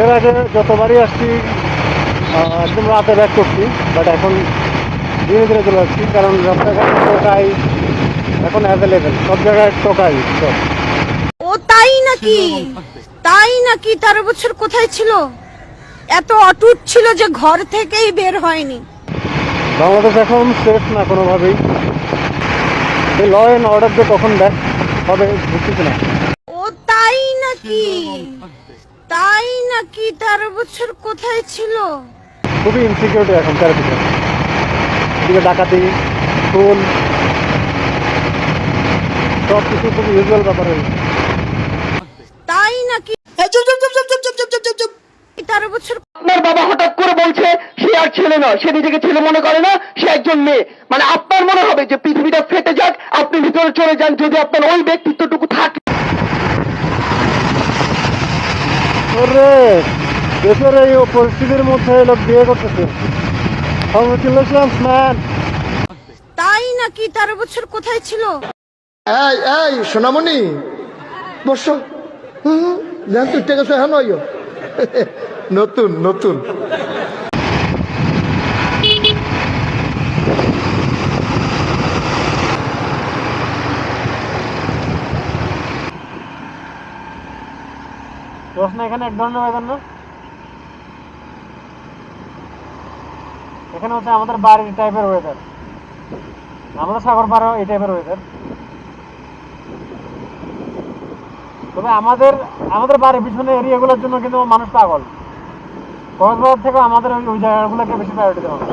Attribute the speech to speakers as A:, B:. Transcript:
A: এর আগে যতবারই আসছি একদম রাতে ব্যাক করছি বাট এখন ধীরে ধীরে চলে আসছি কারণ রাস্তাঘাটে টোকাই এখন অ্যাভেলেবেল সব জায়গায় টোকাই সব।
B: ও তাই নাকি? তাই নাকি? তেরো বছর কোথায় ছিল? এত অটুট ছিল যে ঘর থেকেই বের হয়নি।
A: বাংলাদেশ এখন সেফ না কোনোভাবেই। এই ল অ্যান্ড অর্ডার যে কখন ব্যাক হবে বুঝতেছি না।
B: ও তাই নাকি? তাই নাকি তেরো বছর কোথায় ছিল?
A: খুবই ইনসিকিউরিটি এখন চারিদিকে এদিকে ডাকাতি খুন সব কিছু খুবই ইউজুয়াল ব্যাপার হয়ে গেছে।
B: তাই নাকি
C: চুপ চুপ চুপ চুপ চুপ চুপ চুপ চুপ চুপ চুপ।
B: তেরো বছর
D: আপনার বাবা হঠাৎ করে বলছে সে আর ছেলে নয় সে নিজেকে ছেলে মনে করে না সে একজন মেয়ে। মানে আপনার মনে হবে যে পৃথিবীটা ফেটে যাক আপনি ভিতরে চলে যান যদি আপনার ওই ব্যক্তিত্বটুকু থাকে।
A: ওরে দেশের এই পরিস্থিতির মধ্যে লোক বিয়ে করতেছে। Congratulations man.
B: তাই নাকি তেরো বছর কোথায় ছিল?
C: এই এই সোনামণি বসো। হুম, জান তুই টেকে হ্যাঁ নয় নতুন।
A: প্রশ্ন এখানে এক ধরনের ওয়েদার না এখানে হচ্ছে আমাদের বাড়ির টাইপের ওয়েদার আমাদের সাগর পাড়াও এই টাইপের ওয়েদার তবে আমাদের আমাদের বাড়ির পিছনে এরিয়াগুলোর জন্য কিন্তু মানুষ পাগল। কক্সবাজার থেকে আমাদের ওই জায়গাগুলোকে বেশি প্রায়োরিটি দেওয়া হয়